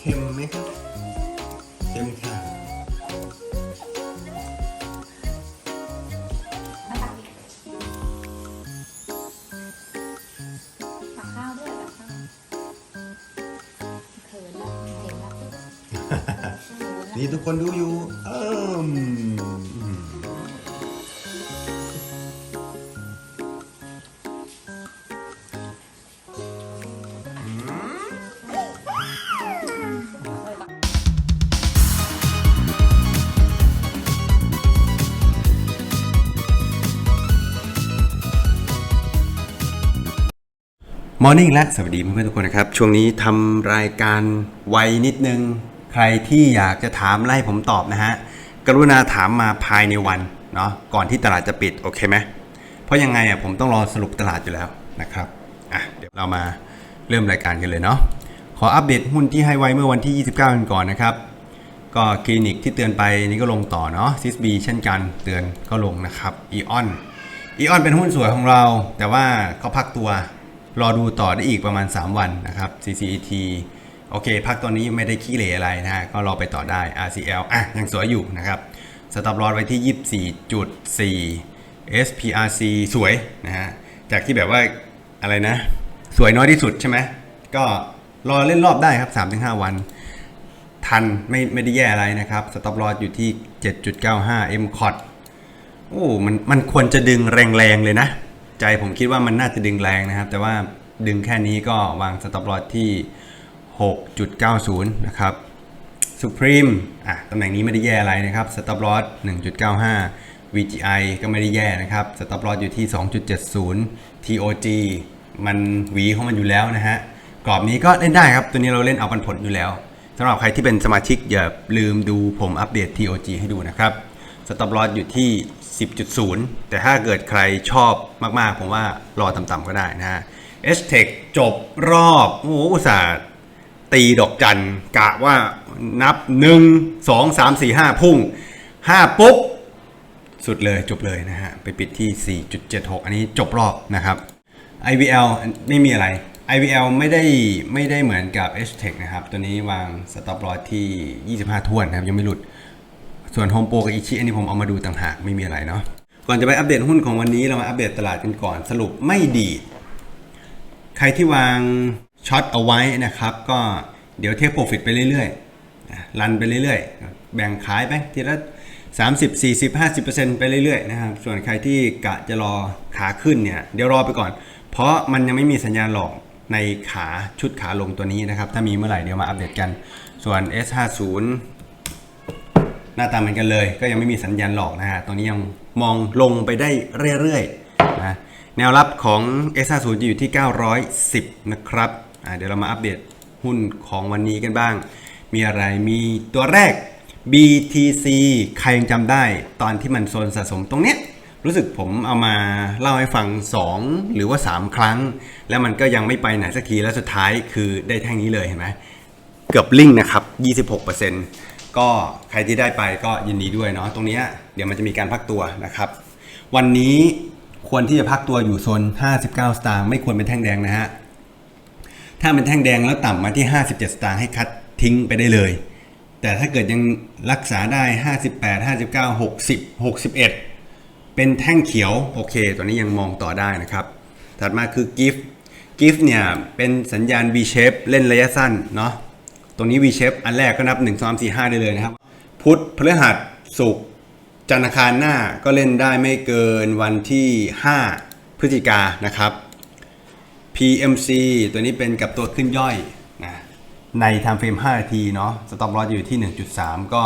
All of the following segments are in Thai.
เค็มไหมครับเค็มค่ะมาตักอีกตักข้าวด้วยตักข้าวเขินละเห็นละ นี่ทุกคนดูอยู่เอิ่ม อร์นิ่งและสวัสดีเพื่อนๆทุกคนนะครับ ช่วงนี้ทำรายการไวนิดนึง ใครที่อยากจะถามไล่ผมตอบนะฮะ กรุณาถามมาภายในวันเนาะก่อนที่ตลาดจะปิด โอเคไหมเพราะยังไงอะผมต้องรอสรุปตลาดอยู่แล้วนะครับอะเดี๋ยวเรามาเริ่มรายการกันเลยเนาะขออัปเดตหุ้นที่ให้ไว้เมื่อวันที่ 29กันก่อนนะครับ ก็คลินิกที่เตือนไปนี่ก็ลงต่อเนาะซิสบีเช่นกันเตือนก็ลงนะครับอีออนอีออนเป็นหุ้นสวยของเรา แต่ว่าเขาพักตัว รอดูต่อได้อีกประมาณ 3 วันนะครับ CCET โอเคพักตอนนี้ไม่ได้ขี้เหร่อะไรนะฮะก็รอไปต่อได้ RCL อะยังสวยอยู่นะครับสต็อปลอสไว้ที่ 24.4 SPRC สวยนะฮะจากที่แบบว่าอะไรนะ สวยน้อยที่สุดใช่ไหมก็รอเล่นรอบได้ครับ 3-5 วัน ทันไม่ไม่ได้แย่อะไรนะครับสต็อปลอสอยู่ที่ 7.95 M c o t โอ้มันมันควรจะดึงแรงๆเลยนะ ใจผมคิดว่ามันน่าจะดึงแรงนะครับ แต่ว่าดึงแค่นี้ก็วางสต็อปลอสที่ 6.90 นะครับ Supreme อะตำแหน่งนี้ไม่ได้แย่อะไรนะครับสต็อปลอส1.95 VGI ก็ไม่ได้แย่นะครับสต็อปลอสอยู่ที่ 2.70 TOG มันหวีของมันอยู่แล้วนะฮะกรอบนี้ก็เล่นได้ครับ ตัวนี้เราเล่นเอาปันผลอยู่แล้วสำหรับใครที่เป็นสมาชิกอย่าลืมดูผมอัปเดต TOG ให้ดูนะครับสต็อปลอสอยู่ที่ 10.0 แต่ถ้าเกิดใครชอบมากๆ ผมว่ารอต่ำๆก็ได้นะฮะ h t e c h จบรอบโอ้โหอุตส่าห์ตีดอกจันกะว่านับ 1 2 3 4 5 พุ่ง 5 ปุ๊บ สุดเลยจบเลยนะฮะ ไปปิดที่ 4.76 อันนี้จบรอบนะครับ IVL ไม่มีอะไร IVL ไม่ได้ไม่ได้เหมือนกับ h t e c h นะครับ ตัวนี้วาง stop loss ที่ 25ทวนนะครับ ยังไม่หลุด ส่วนโฮมโปรกับอิชิอันนี้ผมเอามาดูต่างหากไม่มีอะไรเนาะก่อนจะไปอัปเดตหุ้นของวันนี้เรามาอัปเดตตลาดกันก่อนสรุปไม่ดีใครที่วางช็อตเอาไว้นะครับ ก็เดี๋ยวเทคโปรฟิตไปเรื่อยๆรันไปเรื่อยๆ แบ่งขายไปทีละ30 40 50 ไปเรื่อยๆนะครับส่วนใครที่กะจะรอขาขึ้นเนี่ยเดี๋ยวรอไปก่อน เพราะมันยังไม่มีสัญญาณหลอกในขาชุดขาลงตัวนี้นะครับ ถ้ามีเมื่อไหร่เดี๋ยวมาอัปเดตกัน ส่วน S50 ห น้าตาเหมือนกันเลย ก็ยังไม่มีสัญญาณหลอกนะฮะตรงนี้ยังมองลงไปได้เรื่อยๆนะแนวรับของ S50 จะอยู่ที่ 910 นะครับเดี๋ยวเรามาอัปเดตหุ้นของวันนี้กันบ้าง มีอะไรมีตัวแรก BTC ใครยังจำได้ตอนที่มันโซนสะสมตรงเนี้ยรู้สึกผมเอามาเล่าให้ฟัง 2 หรือว่า 3 ครั้ง แล้วมันก็ยังไม่ไปไหนสักทีแล้วสุดท้ายคือได้แท่งนี้เลยเห็นไหมเกือบลิงนะครับ 26% ก็ใครที่ได้ไปก็ยินดีด้วยเนาะตรงนี้เดี๋ยวมันจะมีการพักตัวนะครับ วันนี้ควรที่จะพักตัวอยู่โซน 59 สตางค์ไม่ควรเป็นแท่งแดงนะฮะถ้าเป็นแท่งแดงแล้วต่ำมาที่ 57 สตางค์ให้คัดทิ้งไปได้เลย แต่ถ้าเกิดยังรักษาได้ 58 59 60 61 เป็นแท่งเขียวโอเค ตัวนี้ยังมองต่อได้นะครับ ถัดมาคือ GIF GIF เนี่ยเป็นสัญญาณ V shape เล่นระยะสั้นเนาะ ตรงนี้ V shape อันแรกก็นับ 1 2 3 4 5 ได้เลยนะครับ พุธพฤหัสศุกร์จันทร์คารหน้าก็เล่นได้ไม่เกินวันที่ 5 พฤศจิกานะครับ PMC ตัวนี้เป็นกับตัวขึ้นย่อยนะใน time frame 5นาทีเนาะ stop loss อยู่ที่ 1.3 ก็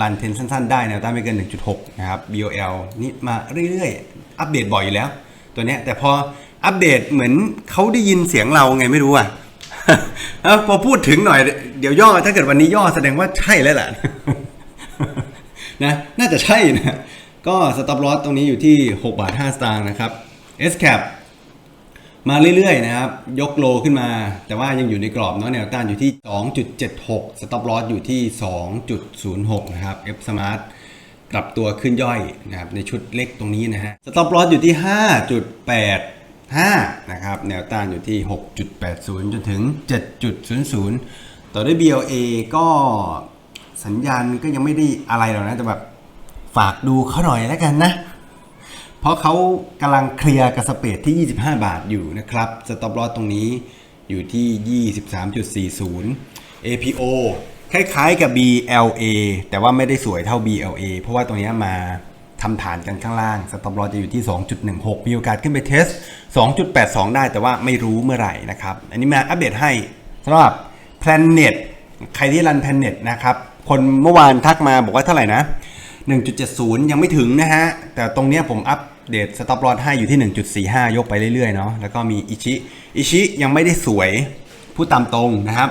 รันเทนสั้น ๆ ได้แนวต้านไม่เกิน 1.6 นะครับ BOL นี่มาเรื่อยๆ อัปเดตบ่อยอยู่แล้ว ตัวเนี้ยแต่พออัปเดตเหมือนเขาได้ยินเสียงเราไงไม่รู้อะ เอพอพูดถึงหน่อย เดี๋ยวย่อถ้าเกิดวันนี้ย่อแสดงว่าใช่แล้วแหละนะน่าจะใช่นะก็ stop loss ตรงนี้อยู่ที่ 6 บาท 5 สตางค์นะครับ S cap มาเรื่อยๆนะครับ ยกโลขึ้นมา แต่ว่ายังอยู่ในกรอบเนาะแนวต้านอยู่ที่ 2.76 stop loss อยู่ที่ 2.06 นะครับ F smart กลับตัวขึ้นย่อยนะครับในชุดเล็กตรงนี้นะฮะ stop loss อยู่ที่ 5.85นะครับแนวต้านอยู่ที่ 6.80 จนถึง 7.00 ต่อด้วย BLA ก็สัญญาณก็ยังไม่ได้อะไรหรอกนะแต่แบบฝากดูเขาหน่อยแล้วกันนะ เพราะเขากำลังเคลียร์กับสเปดที่ 25 บาทอยู่นะครับสต็อปลอสตรงนี้อยู่ที่ 23.40 APO คล้ายๆกับ BLA แต่ว่าไม่ได้สวยเท่า BLA เพราะว่าตรงนี้มา ทำฐานกันข้างล่าง สต็อปลอจะอยู่ที่ 2.16 มีโอกาสขึ้นไปเทส 2.82 ได้แต่ว่าไม่รู้เมื่อไหร่นะครับ อันนี้มาอัปเดตให้สำหรับ Planet ใครที่รัน Planet นะครับ คนเมื่อวานทักมาบอกว่าเท่าไหร่นะ 1.70 ยังไม่ถึงนะฮะ แต่ตรงเนี้ยผมอัปเดตสต็อปลอสให้อยู่ที่ 1.45 ยกไปเรื่อยๆเนาะ แล้วก็มีอิชิ อิชิยังไม่ได้สวยพูดตามตรงนะครับ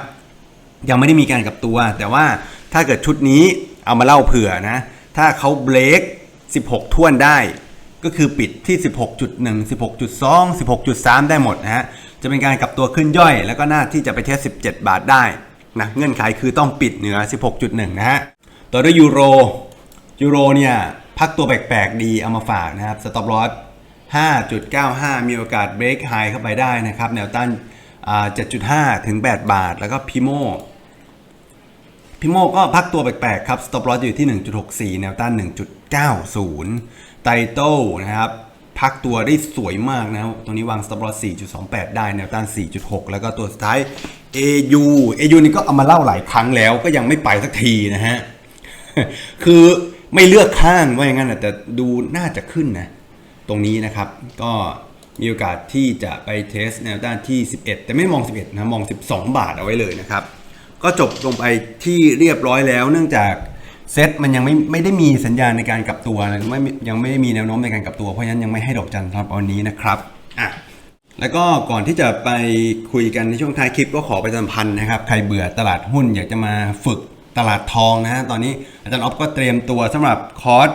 ยังไม่ได้มีการกับตัว แต่ว่าถ้าเกิดชุดนี้เอามาเล่าเผื่อนะ ถ้าเขาเบรก 16 ท่วนได้ ก็คือปิดที่ 16.1 16.2 16.3 ได้หมดนะฮะจะเป็นการกลับตัวขึ้นย่อย แล้วก็น่าที่จะไปเทส 17 บาทได้นะเงื่อนไขคือต้องปิดเหนือ 16.1 นะฮะต่อด้วยยูโรยูโรเนี่ยพักตัวแปลกๆดีเอามาฝากนะครับสต็อปลอส5.95 มีโอกาสเบรกไฮเข้าไปได้นะครับแนวต้าน7.5 ถึง 8 บาท แล้วก็พิโม พิโมก็พักตัวแปลกๆครับสต็อปลอสอยู่ที่ 1.64 แนวต้าน 1.90 ไตโต้นะครับพักตัวได้สวยมากนะครับตรงนี้วางสต็อปลอส4.28 ได้แนวต้าน 4.6 แล้วก็ตัวสุดท้าย AU AU นี่ก็เอามาเล่าหลายครั้งแล้วก็ยังไม่ไปสักทีนะฮะ คือไม่เลือกข้างว่าอย่างนั้นแต่ดูน่าจะขึ้นนะ ตรงนี้นะครับ ก็มีโอกาสที่จะไปเทสแนวต้านที่ 11 แต่ไม่มอง 11 นะ มอง 12 บาทเอาไว้เลยนะครับ ก็จบลงไปที่เรียบร้อยแล้ว เนื่องจากเซตมันยังไม่ไม่ได้มีสัญญาณในการกลับตัวไม่ยังไม่ได้มีแนวโน้มในการกลับตัวเพราะฉะนั้นยังไม่ให้ดอกจันทร์สำหรับวันนี้นะครับอะแล้วก็ก่อนที่จะไปคุยกันในช่วงท้ายคลิปก็ขอไปสัมพันธ์นะครับใครเบื่อตลาดหุ้นอยากจะมาฝึกตลาดทองนะฮะตอนนี้อาจารย์ออฟก็เตรียมตัวสำหรับคอร์ส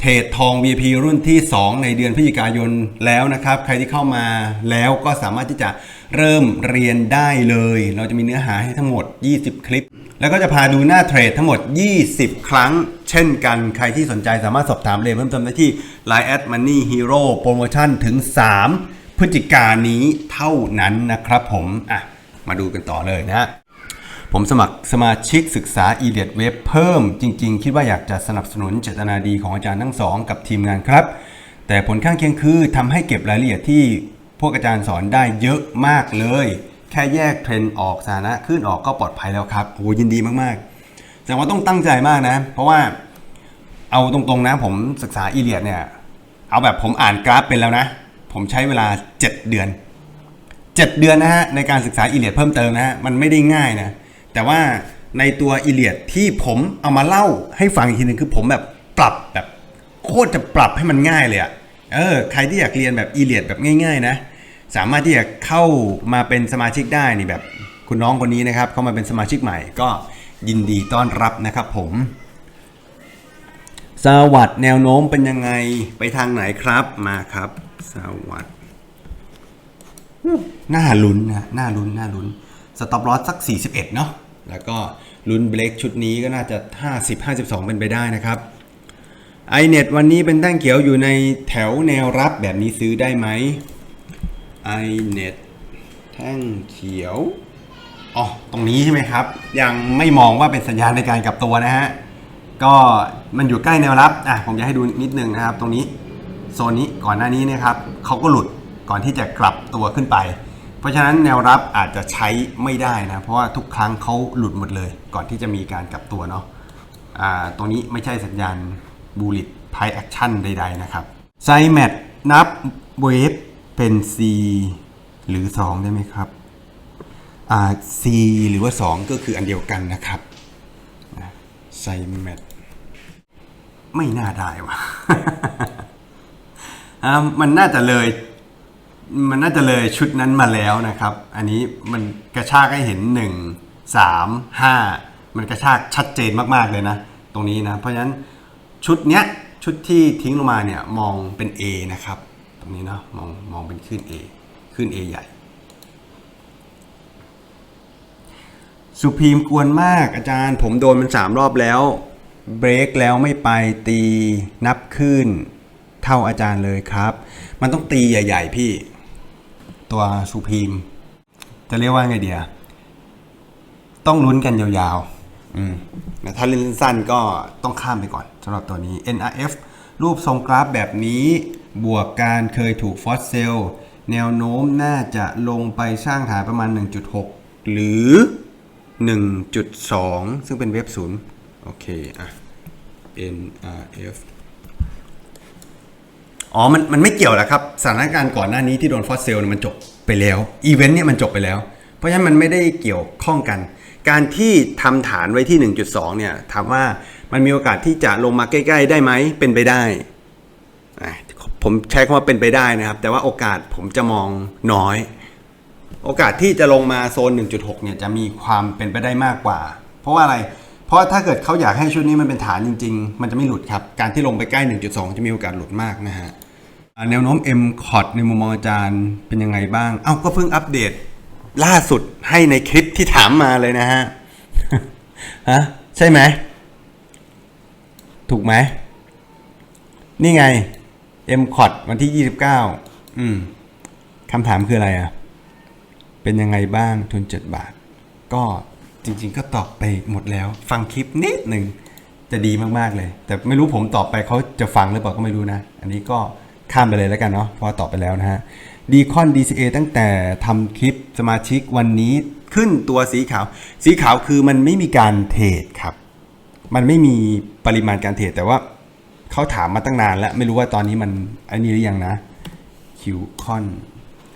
เทรดทอง VIP รุ่นที่ 2 ในเดือนพฤศจิกายนแล้วนะครับ ใครที่เข้ามาแล้วก็สามารถที่จะเริ่มเรียนได้เลย เราจะมีเนื้อหาให้ทั้งหมด 20 คลิป แล้วก็จะพาดูหน้าเทรดทั้งหมด 20 ครั้ง เช่นกันใครที่สนใจสามารถสอบถามเรียนเพิ่มเติมได้ที่ Line at Money Hero โปรโมชั่นถึง 3 พฤศจิกายนนี้เท่านั้นนะครับผมอะมาดูกันต่อเลยนะ ผมสมัครสมาชิกศึกษา e d i t Web เพิ่ม จริง ๆ คิดว่าอยากจะสนับสนุนเจตนาดีของอาจารย์ทั้งสองกับทีมงานครับ แต่ผลข้างเคียงคือทำให้เก็บรายละเอียดที่พวกอาจารย์สอนได้เยอะมากเลย แค่แยกเทรนด์ออกสถานะขึ้นออกก็ปลอดภัยแล้วครับโอ้ยินดีมากๆแสดงว่าต้องตั้งใจมากนะ เพราะว่าเอาตรงๆนะ ผมศึกษา e d i t เนี่ยเอาแบบผมอ่านกราฟเป็นแล้วนะ ผมใช้เวลา 7 เดือน 7 เดือนนะฮะในการศึกษาอีเลียดเพิ่มเติมนะฮะมันไม่ได้ง่ายนะ แต่ว่าในตัวอีเลียดที่ผมเอามาเล่าให้ฟังอีกทีหนึ่งคือผมแบบปรับแบบโคตรจะปรับให้มันง่ายเลยอะเออใครที่อยากเรียนแบบอีเลียดแบบง่าย ๆ นะ สามารถที่จะเข้ามาเป็นสมาชิกได้นี่แบบคุณน้องคนนี้นะครับ เข้ามาเป็นสมาชิกใหม่ก็ยินดีต้อนรับนะครับผมสวัสดแนวโน้มเป็นยังไงไปทางไหนครับมาครับสวัสดน่าลุ้นนะน่าลุ้นน่าลุ้นสต็อปลอสสัก 41 เนาะ แล้วก็ลุ้นเบรกชุดนี้ก็น่าจะ 50 52 เป็นไปได้นะครับ iNet วันนี้เป็นแท่งเขียวอยู่ในแถวแนวรับแบบนี้ซื้อได้ไหม iNet แท่งเขียวอ๋อตรงนี้ใช่ไหมครับ ยังไม่มองว่าเป็นสัญญาณในการกลับตัวนะฮะก็มันอยู่ใกล้แนวรับอะผมจะให้ดูนิดนึงนะครับ ตรงนี้โซนนี้ก่อนหน้านี้นะครับเขาก็หลุดก่อนที่จะกลับตัวขึ้นไป ราะฉะนั้นแนวรับอาจจะใช้ไม่ได้นะ เพราะว่าทุกครั้งเขาหลุดหมดเลย ก่อนที่จะมีการกลับตัวเนาะอ่าตรงนี้ไม่ใช่สัญญาณบูลิตไพแอคชั่นใดๆนะครับไซแมทนับเวฟเป็น C หรือ 2 ได้ไหมครับอ่า C หรือว่า 2 ก็คืออันเดียวกันนะครับไซแมทไม่น่าได้ว่ะอ่ามันน่าจะเลย มันน่าจะเลยชุดนั้นมาแล้วนะครับ อันนี้มันกระชากให้เห็น 1 3 5 มันกระชากชัดเจนมากๆเลยนะ ตรงนี้นะ เพราะฉะนั้นชุดเนี้ยชุดที่ทิ้งลงมาเนี่ยมองเป็น A นะครับ ตรงนี้เนาะมองมองเป็นขึ้น A ขขึ้น A ใหญ่ สุพีมกวนมากอาจารย์ ผมโดนมันสามรอบแล้วเบรกแล้วไม่ไปตีนับขึ้นเท่าอาจารย์เลยครับ มันต้องตีใหญ่ ๆ พี่ ตัวสุพีมจะเรียกว่าไงเดียต้องลุ้นกันยาวๆอืมแต่ถ้าเล่นสั้นก็ต้องข้ามไปก่อนสำหรับตัวนี้ NRF รูปทรงกราฟแบบนี้ บวกการเคยถูกฟอสเซลแนวโน้มน่าจะลงไปสร้างฐานประมาณ 1.6 หรือ 1.2 ซึ่งเป็นเว็บศูนย์โอเคอะ NRF อ๋อ มันมันไม่เกี่ยวแล้วครับ สถานการณ์ก่อนหน้านี้ที่โดนฟอสเซลเนี่ยมันจบไปแล้วอีเวนต์เนี่ยมันจบไปแล้ว เพราะฉะนั้นมันไม่ได้เกี่ยวข้องกัน การที่ทำฐานไว้ที่ 1.2 เนี่ยถามว่ามันมีโอกาสที่จะลงมาใกล้ๆ ได้ไหมเป็นไปได้ผมใช้คำว่าเป็นไปได้นะครับ แต่ว่าโอกาสผมจะมองน้อย โอกาสที่จะลงมาโซน 1.6 เนี่ยจะมีความเป็นไปได้มากกว่า เพราะว่าอะไร เพราะถ้าเกิดเขาอยากให้ชุดนี้มันเป็นฐานจริง ๆ มันจะไม่หลุดครับ การที่ลงไปใกล้ 1.2 จะมีโอกาสหลุดมากนะฮะแนวโน้ม M c o t ในมุมมองอาจารย์เป็นยังไงบ้าง เอ้าก็เพิ่งอัปเดต ล่าสุดให้ในคลิปที่ถามมาเลยนะฮะฮะใช่ไหมถูกไหมนี่ไง M c o t วันที่ 29 อืมคำถามคืออะไรอะ เป็นยังไงบ้างทุน 7 บาท ก็ จริง ๆ ก็ตอบไปหมดแล้ว ฟังคลิปนิดหนึ่งจะดีมากๆเลย แต่ไม่รู้ผมตอบไปเขาจะฟังหรือเปล่าก็ไม่รู้นะ อันนี้ก็ข้ามไปเลยแล้วกันเนาะเพราะตอบไปแล้วนะฮะดีคอน DCA ตั้งแต่ทำคลิปสมาชิกวันนี้ขึ้นตัวสีขาว สีขาวคือมันไม่มีการเทรดครับ มันไม่มีปริมาณการเทรดแต่ว่าเขาถามมาตั้งนานแล้ว ไม่รู้ว่าตอนนี้มันไอ้นี่หรือยังนะคิวคอน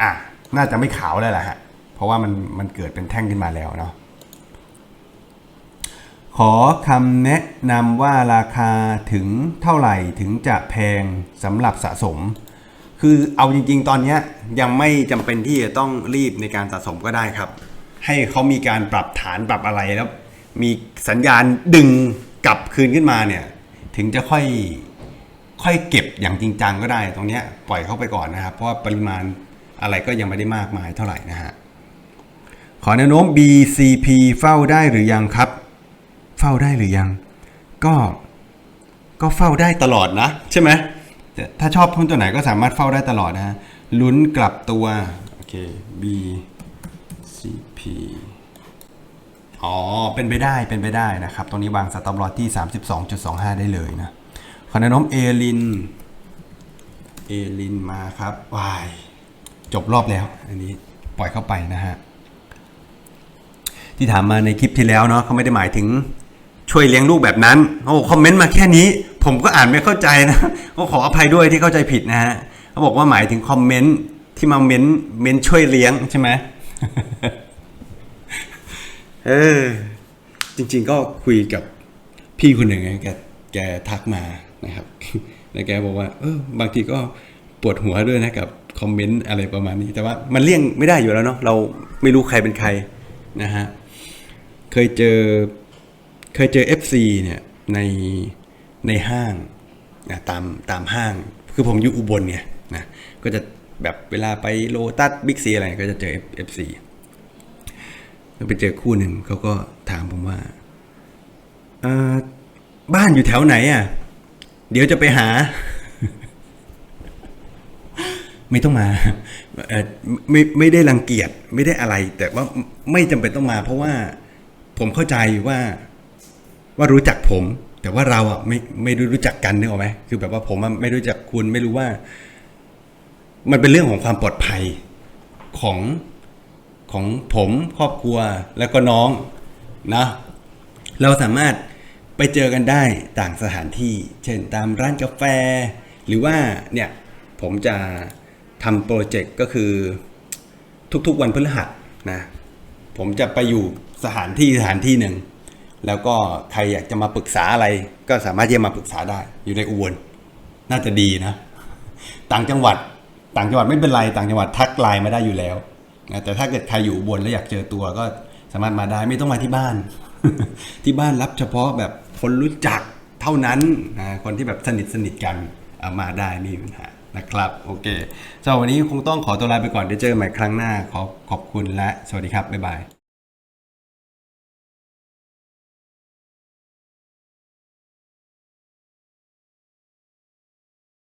อะน่าจะไม่ขาวแล้วแหละฮะเพราะว่ามันมันเกิดเป็นแท่งขึ้นมาแล้วเนาะ ขอคำแนะนำว่าราคาถึงเท่าไหร่ถึงจะแพงสำหรับสะสม คือเอาจริง ๆ ตอนนี้ยังไม่จำเป็นที่จะต้องรีบในการสะสมก็ได้ครับ ให้เขามีการปรับฐานปรับอะไรแล้ว มีสัญญาณดึงกลับคืนขึ้นมาเนี่ย ถึงจะค่อยค่อยเก็บอย่างจริงจังก็ได้ ตรงนี้ปล่อยเข้าไปก่อนนะครับ เพราะว่าปริมาณอะไรก็ยังไม่ได้มากมายเท่าไหร่นะฮะขอแนวโน้ม BCP เฝ้าได้หรือยังครับ เฝ้าได้หรือยัง ก็ก็เฝ้าได้ตลอดนะ ใช่ไหมแต่ถ้าชอบหุ้นตัวไหนก็สามารถเฝ้าได้ตลอดนะลุ้นกลับตัวโอเค BCP อ๋อ เป็นไปได้เป็นไปได้นะครับ ตรงนี้วางสต็อปลอสที่ 32.25 ได้เลยนะขอแนวโน้มเอลิน เอลินมาครับวายจบรอบแล้ว อันนี้ปล่อยเข้าไปนะฮะ ที่ถามมาในคลิปที่แล้วเนาะเขาไม่ได้หมายถึง ช่วยเลี้ยงลูกแบบนั้น โอ้คอมเมนต์มาแค่นี้ ผมก็อ่านไม่เข้าใจนะก็ขออภัยด้วยที่เข้าใจผิดนะฮะเขาบอกว่าหมายถึงคอมเมนต์ที่มาเม้นเม้นช่วยเลี้ยงใช่ไหมเออจริง ๆ ก็คุยกับพี่คนหนึ่งไงแกแกทักมานะครับแล้วแกบอกว่า เออบางทีก็ปวดหัวด้วยนะกับคอมเมนต์อะไรประมาณนี้ แต่ว่ามันเลี่ยงไม่ได้อยู่แล้วเนาะเราไม่รู้ใครเป็นใครนะฮะเคยเจอ เคยเจอ FC เนี่ยในในห้างนะตามตามห้าง คือผมอยู่อุบลเนี่ยนะก็จะแบบเวลาไปโลตัสบิ๊กซีอะไรก็จะเจอ FC ก็ไปเจอคู่หนึ่งเขาก็ถามผมว่าบ้านอยู่แถวไหนอะ เดี๋ยวจะไปหา ไม่ต้องมาไม่ไม่ได้รังเกียจไม่ได้อะไร แต่ว่าไม่จำเป็นต้องมา เพราะว่าผมเข้าใจว่า ว่ารู้จักผม แต่ว่าเราอะไม่ไม่ได้รู้จักกันนึกออกไหมคือแบบว่าผมไม่รู้จักคุณไม่รู้ว่า มันเป็นเรื่องของความปลอดภัยของของผมครอบครัวแล้วก็น้องนะเราสามารถไปเจอกันได้ต่างสถานที่ เช่นตามร้านกาแฟ หรือว่าเนี่ยผมจะทำโปรเจกต์ก็คือทุกๆวันพฤหัสนะผมจะไปอยู่สถานที่สถานที่หนึ่ง แล้วก็ใครอยากจะมาปรึกษาอะไร ก็สามารถที่จะมาปรึกษาได้ อยู่ในอุบลน่าจะดีนะ ต่างจังหวัด ต่างจังหวัดไม่เป็นไร ต่างจังหวัดทักไลน์มาได้อยู่แล้วนะแต่ถ้าเกิดใครอยู่อุบนแล้วอยากเจอตัวก็สามารถมาได้ไม่ต้องมาที่บ้าน ที่บ้านรับเฉพาะแบบคนรู้จักเท่านั้นนะคนที่แบบสนิทสนิทกันามาได้ไม่ปัญหานะครับ โอเคสำหรับวันนี้คงต้องขอตัวลาไปก่อนเดี๋ยวเจอกันใหม่ครั้งหน้าขอขอบคุณและสวัสดีครับ บ๊ายบาย